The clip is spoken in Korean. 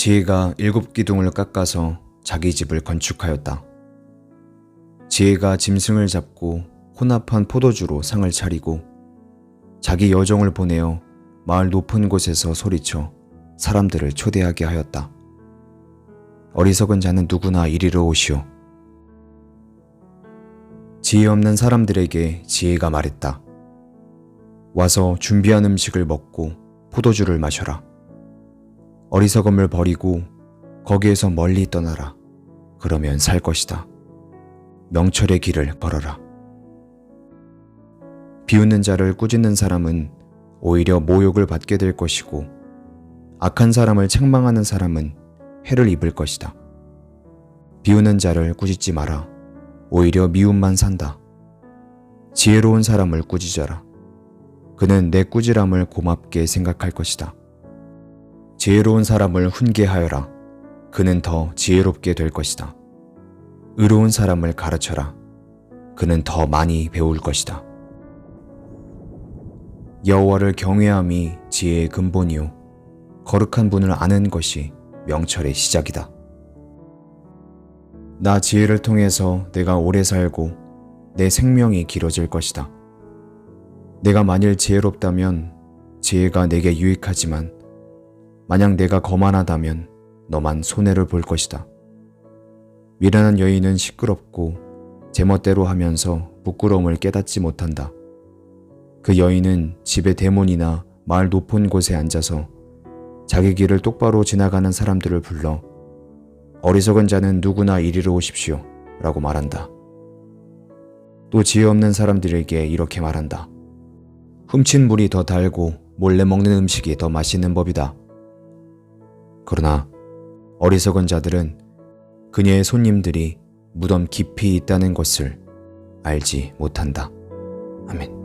지혜가 일곱 기둥을 깎아서 자기 집을 건축하였다. 지혜가 짐승을 잡고 혼합한 포도주로 상을 차리고 자기 여종을 보내어 마을 높은 곳에서 소리쳐 사람들을 초대하게 하였다. 어리석은 자는 누구나 이리로 오시오. 지혜 없는 사람들에게 지혜가 말했다. 와서 준비한 음식을 먹고 포도주를 마셔라. 어리석음을 버리고 거기에서 멀리 떠나라. 그러면 살 것이다. 명철의 길을 걸어라. 비웃는 자를 꾸짖는 사람은 오히려 모욕을 받게 될 것이고 악한 사람을 책망하는 사람은 해를 입을 것이다. 비웃는 자를 꾸짖지 마라. 오히려 미움만 산다. 지혜로운 사람을 꾸짖어라. 그는 내 꾸지람을 고맙게 생각할 것이다. 지혜로운 사람을 훈계하여라. 그는 더 지혜롭게 될 것이다. 의로운 사람을 가르쳐라. 그는 더 많이 배울 것이다. 여호와를 경외함이 지혜의 근본이요 거룩한 분을 아는 것이 명철의 시작이다. 나 지혜를 통해서 내가 오래 살고 내 생명이 길어질 것이다. 내가 만일 지혜롭다면 지혜가 내게 유익하지만 만약 내가 거만하다면 너만 손해를 볼 것이다. 미련한 여인은 시끄럽고 제멋대로 하면서 부끄러움을 깨닫지 못한다. 그 여인은 집의 대문이나 마을 높은 곳에 앉아서 자기 길을 똑바로 지나가는 사람들을 불러 어리석은 자는 누구나 이리로 오십시오 라고 말한다. 또 지혜 없는 사람들에게 이렇게 말한다. 훔친 물이 더 달고 몰래 먹는 음식이 더 맛있는 법이다. 그러나 어리석은 자들은 그녀의 손님들이 무덤 깊이 있다는 것을 알지 못한다. 아멘.